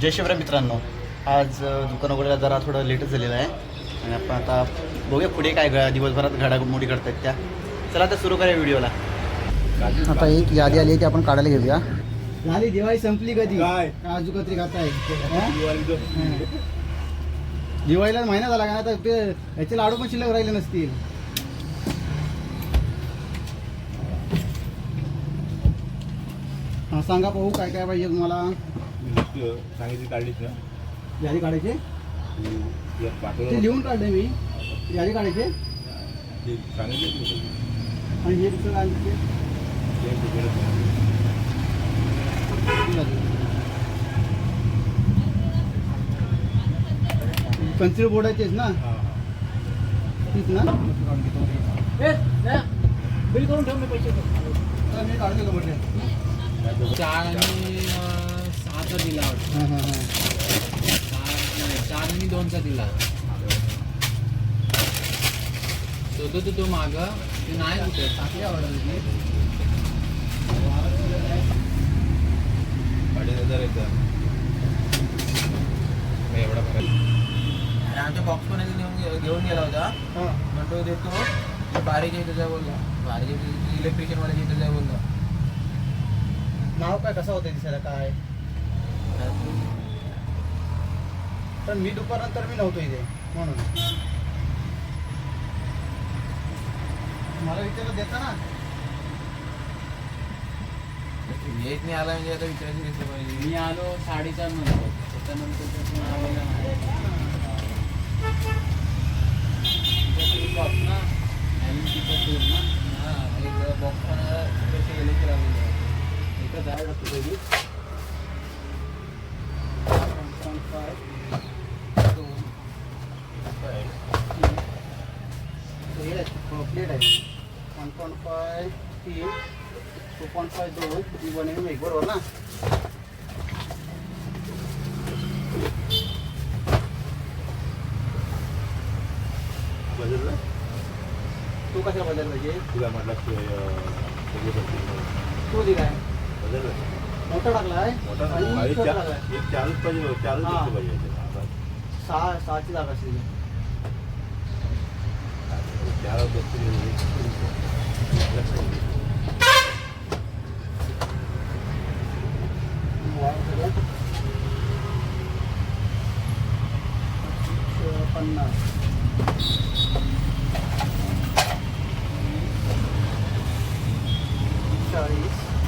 जय शिवराय मित्रांनो. आज दुकान वगैरे जरा थोडं लेटच झालेलं आहे. आणि आपण आता बघूया पुढे काय घ- दिवसभरात घडामोडी करतायत त्या. चला आता सुरू करूया व्हिडिओला. आता एक यादी आली आहे ती आपण काढायला घेऊया. झाली दिवाळी संपली कधी? काय? काजू कत्री खाताय दिवाळीला महिना झाला का नाही तर ते याचे लाडू पण शिल्लक राहिले नसतील. हा सांगा पाहू काय काय पाहिजे तुम्हाला? सांगितली काढलीच ना यादी काढायची तू एक ते पाठवलं लिहून काढले मी यादी काढायची ते सांगितलं तू कधी. आणि हे दुसरं काय ते? ते तू करत नाही. पेन्सिल बोर्डाचेच ना हा, हा. तीच ना बिल करून ठेव मी पैसे तर मी काढून देतो म्हटले नाही तर- चार आणि अं, सहाचा दिला. हां हां हां. चार नाही, चार आणि दोनचा दिला. शोधत होतो माग. ते नाही कुठे टाकली ऑर्डर अडीच हजार येतं. नाही, एवढा. आणि आमच्या बॉक्स पण घेऊन घेऊन गेला होता. हां. म्हणतो देतो. तो बारीच्या इथं जाय बोलला. बारीच्या इलेक्ट्रिशियन वाल्याच्या इथं जाय बोलला. नाव काय कसं होतं दिसायला? काय? पण मी दुपारनंतर मी नव्हतो इथे म्हणून. मला विचारलं देता ना. येत नाही आला म्हणजे आता विचारायची घेतलं पाहिजे? मी आलो साडेचार नंतर. त्याच्यानंतर तो कोण आलेला नाही. तिथं box ना. आणि तिथं tool ना? हा एक बॉक्स पण गेले की इथं जायला लागतं वन पॉईंट फाय तीन टू पॉईंट फाय दोन ती वन एम एक बरोबर ना बदललं? तू कशा बदल पाहिजे तुला म्हटलं की, अं, सगळे बसतील म्हणून. तू दिलाय बदललं? मोठा टाकलाय मोठा आणि नाही. एक छोटा चार- टाकलाय एक चारच पाहिजे चारच हा. गोष्टी पाहिजे याच्यात. आता सहा सहाची जागा असते चार बसतील. पन्नास चाळीस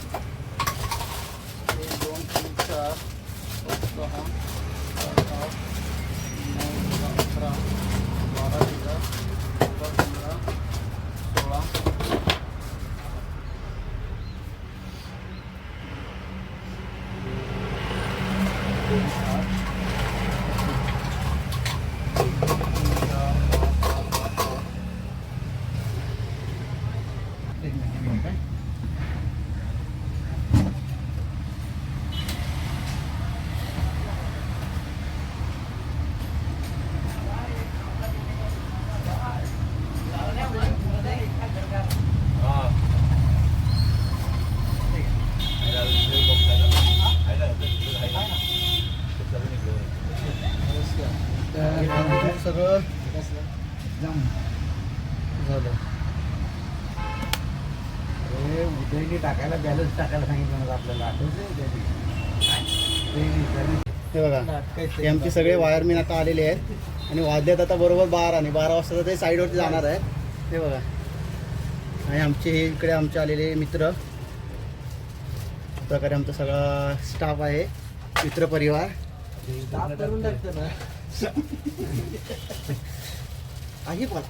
दोन तीन चार पाच, सहा सात आठ नऊ दहा अकरा बारा तेरा चौदा पंधरा सोळा एक मिनिट, एक मिनिट काय? हा. आहे ना, दुसरे box आहे ना? आहे ना, दुसरं आहे ना? ते सगळं निघलं. तर सगळं झालं. उदयनी टाकायला बॅलन्स टाकायला सांगितलं आपल्याला. आठवते हे बघा हे आमचे सगळे वायरमॅन आता आलेले आहेत. आणि वाद्यात आता बरोबर बारा आणि बारा वाजता ते साईडवरती जाणार आहे हे बघा. आणि आमचे हे इकडे आमचे आलेले मित्र. प्रकारे आमचा सगळा स्टाफ आहे. मित्र आहे पण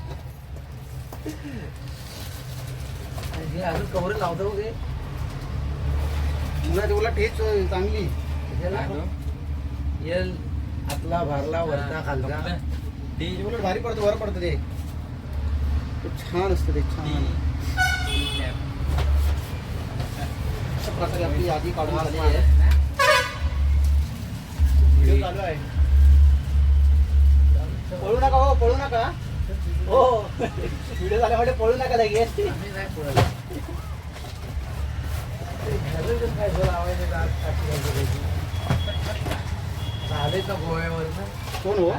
हे अजून कवर लावतो गे उलट उलट हेच चांगली? एल आतला भरला वरता खालचा ते. उलट भारी पडतं वर पडतं ते. खूप छान असतं ते छान. अशा प्रकारे आपली यादी काढून झालेली आहे. व्हिडिओ चालू आहे. पळू नका हो पळू नका. हो. व्हिडिओ झाल्यामुळे पळू नका लगेच आम्ही नाही झाले तर गोव्यावर कोण हो?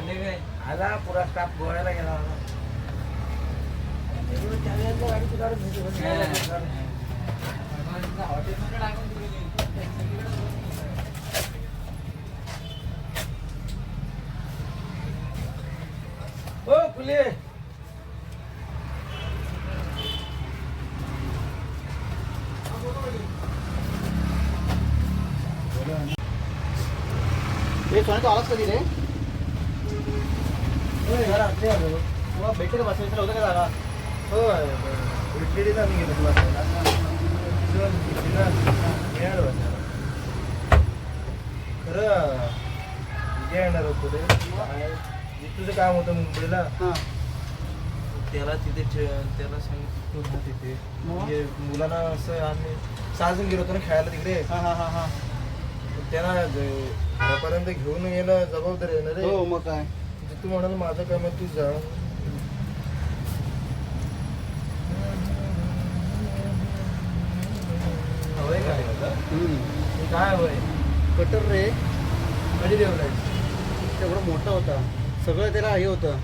आला पुरा स्टाफ गोव्याला गेला होता हॉटेलमध्ये यातलं गाडीचं काढून घेतलं. पण काय लागलं काढून. ओ फुले हे सोन्याचं आवाज कधी रे होय, घरात ते आलो. तुला भेटेल बसायचं होतं का जागा होय, भेटलेलीला मी गेलो तुला दोन तिला मिळालं बसायला. खरं उद्या येणार होतो रे काय, तुझं काम होतं मुंबईला. हां. त्याला तिथे ठे- त्याला सांगितलं तिथे. मग? म्हणजे मुलांना असं आम्ही सहा जण गेलो होतो ना खेळायला तिकडे. हां हां हां हां. त्यांना घरापर्यंत घेऊन यायला जबाबदारी आहे. ना रे हो मग काय? तू म्हणाल माझं काम आहे तू जा. हवंय काय हम्म. हे काय हवंय? कटर रे. कधी ठेवलंय तेवढा मोठा होता. सगळं त्याला हे होतं.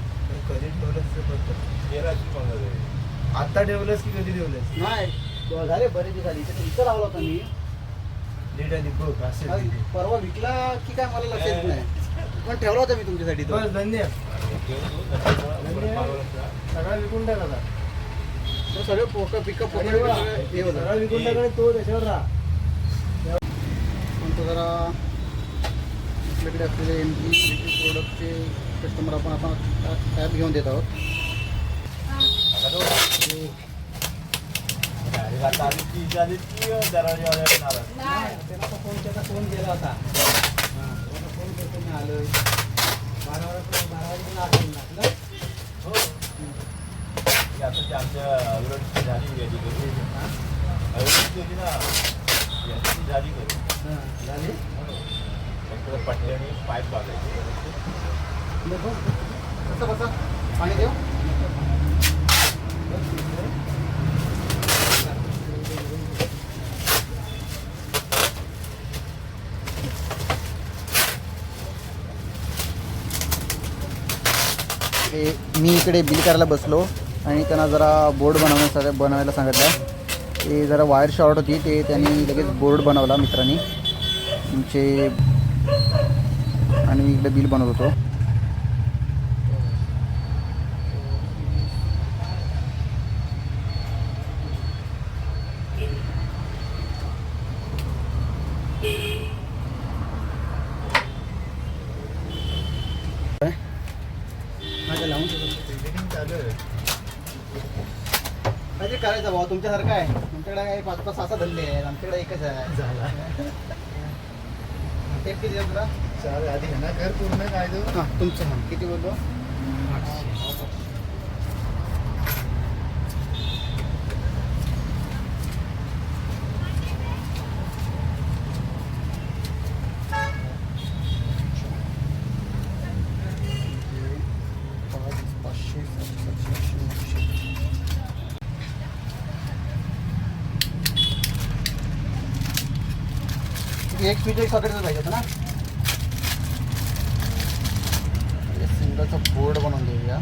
कधी आहे आता ठेवलंस की कधी ठेवलंस? नाही. झाले बरेच दिवस झाली इथं इथं लावला होता मी. नीट आणि बघ असेल आज तिथे. परवा विकला की काय मला लक्षात नाही. पण ठेवला होता मी तुमच्यासाठी तो. बस धन्य. सगळा विकून टाक आता. तो सगळं पोक पिकअप आणि बघा, हे होतं. सगळा विकून टाक आणि तो त्याच्यावर राहा. पण तो जरा आपल्याकडे असलेले एम पी प्रोडक्टचे कस्टमर आपण आपण टॅब घेऊन देत आहोत गाडी आता आली की झाली की दरवाजा येणार त्याला फोन त्याचा फोन केला होता फोन करतो मी आलोय बारा वाजता बारा वाजेपर्यंत आठवण लागलं हो। आता ते आमच्या अविरोधची झाली यादी करू अविरोधची होती ना याची झाली करू हां। झाली फक्त पट्ट्याने पाईप बागायचे कसं बसा पाणी देऊ मी इकडे बिल करायला बसलो आणि त्यांना जरा बोर्ड बनवण्यासाठी बनवायला सांगितलं. ते जरा वायर शॉर्ट होती ते त्यांनी लगेच बोर्ड बनवला मित्रांनी. तुमचे आणि मी इकडे बिल बनवत होतो. करायचं भाऊ तुमच्यासारखं आहे. तुमच्याकडे काय पाच पाच सहा धंदे आहेत आमच्याकडे एकच आहे. झाला. टेप किती आहे तुला? चालेल आधी ह्यांना कर पूर्ण काय देऊ? हां तुमचं किती बोललो? एक स्पीड एक सॉकेटच पाहिजे होतं ना. सिंगलचा बोर्ड बनवून देऊया.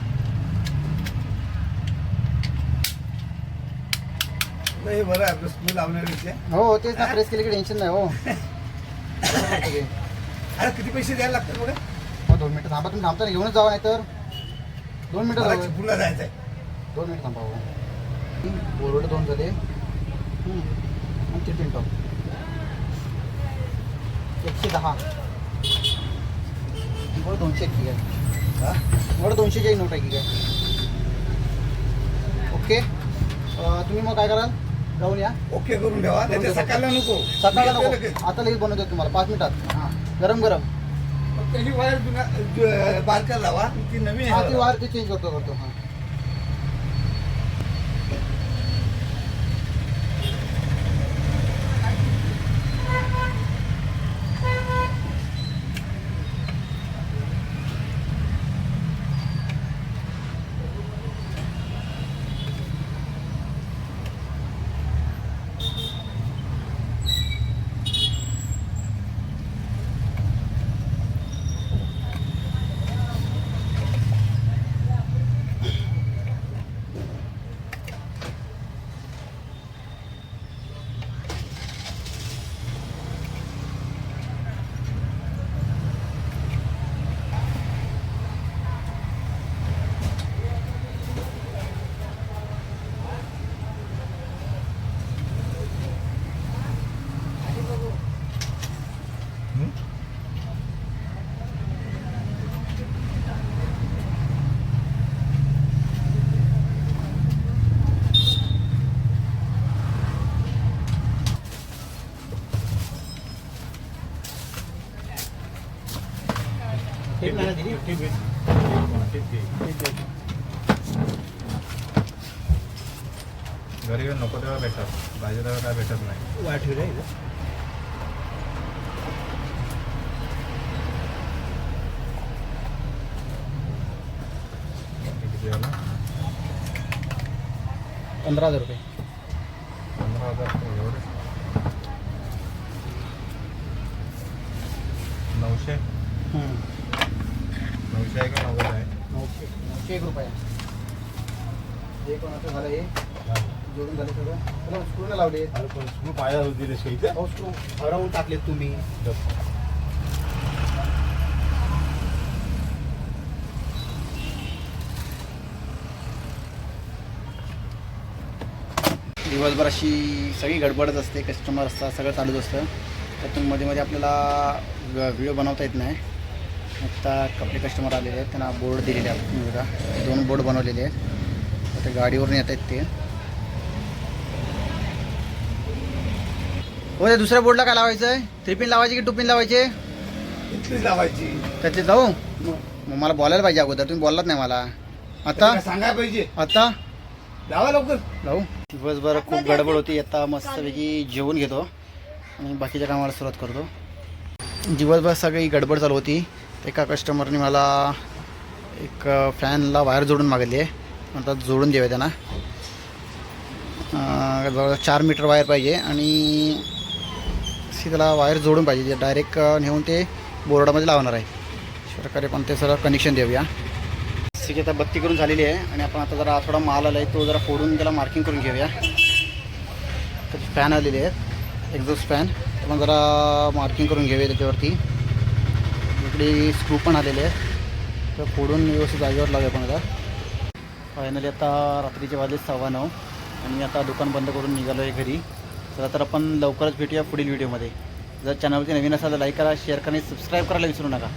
नाही बरं आहे आपलं स्कूल लावण्यापेक्षा हो तेच ना प्रेस केली की टेन्शन नाही हो. अरे किती पैसे द्यायला लागतात बघा. हो दोन मिनिटं थांबा तुम्ही थांबता घेऊनच जावा नाही तर दोन मिनिटं मला जाऊ चिपळूणला जायचं आहे दोन मिनिट थांबा हो. बोर्ड दोन झाले. आणि ते प्रिंट एकशे दहा. बरं दोनशे एक ठीक आहे हा? बरं दोनशेची एक नोट आहे ठीक आहे ओके तुम्ही मग काय कराल? जाऊन या. ओके करून ठेवा. त्याच्या सकाळला नको. सकाळला. नको. आता लगेच बनवतो तुम्हाला. पाच मिनिटात. हां. गरम गरम. त्याची वायर जुना बारका लावा. ती नवीन हा ती वायर ती चेंज करतो करतो. हां ठीक नाही ना दिली ठीक आहे ठीक आहे घरी येऊन नको तेव्हा तेव्हा काय भेटत नाही. किती झालं? पंधरा हजार रुपये. पंधरा हजार एवढे. नऊशे. नऊशे आहे का नव्वद आहे? नऊशे. नऊशे एक रुपये हे कोणाचं झालं हे. जोडून झाले सगळं. त्याला स्क्रू नाही लावले. अरे पण स्क्रू पाया दिलेस का इथे हो? स्क्रू हरवून टाकलेत तुम्ही. दिवसभर अशी सगळी गडबडच असते कस्टमर असतात सगळं चालूच असतं. त्यातून मध्ये मध्ये आपल्याला व्हिडिओ बनवता येत नाही. आत्ता आपले कस्टमर आलेले आहेत त्यांना बोर्ड दिलेले आहेत दोन बोर्ड बनवलेले आहेत. आता गाडीवरून येत आहेत ते. हो त्या दुसऱ्या बोर्डला काय लावायचं आहे थ्री पिन लावायची की टू पिन लावायचे? इथलीच लावायची. त्यातले जाऊ. मग? मला बोलायला पाहिजे अगोदर. तुम्ही बोललात नाही मला. आता? सांगायला पाहिजे. आता? लावा लवकर. जाऊ दिवसभर खूप गडबड होती. आता मस्तपैकी जेवून घेतो. आणि बाकीच्या कामाला सुरुवात करतो. दिवसभर सगळी गडबड चालू होती. एका कस्टमरने मला एक फॅनला वायर जोडून मागितली आहे. म्हणतात जोडून देऊया त्यांना. अं, जवळ चार मीटर वायर पाहिजे. आणि अशी त्याला वायर जोडून पाहिजे डायरेक्ट नेऊन ते बोर्डामध्ये लावणार आहे. अशा प्रकारे पण ते सगळं कनेक्शन देऊया. जशी आता बत्ती करून झालेली आहे आणि आपण आता जरा थोडा माल आला आहे तो जरा फोडून त्याला मार्किंग करून घेऊया. त्याचे फॅन आलेले आहेत एक्झॉस्ट फॅन आपण जरा मार्किंग करून घेऊया त्याच्यावरती. इकडे स्क्रू पण आलेले आहेत. तर फोडून व्यवस्थित जागेवर लावूया पण आता. फायनली आता रात्रीचे वाजले सव्वा नऊ आणि आता दुकान बंद करून निघालो आहे घरी. चला तर आपण लवकरच भेटूया पुढील व्हिडिओमध्ये. जर चॅनलवरती नवीन असाल तर लाईक करा शेअर करा आणि सबस्क्राईब करायला विसरू नका.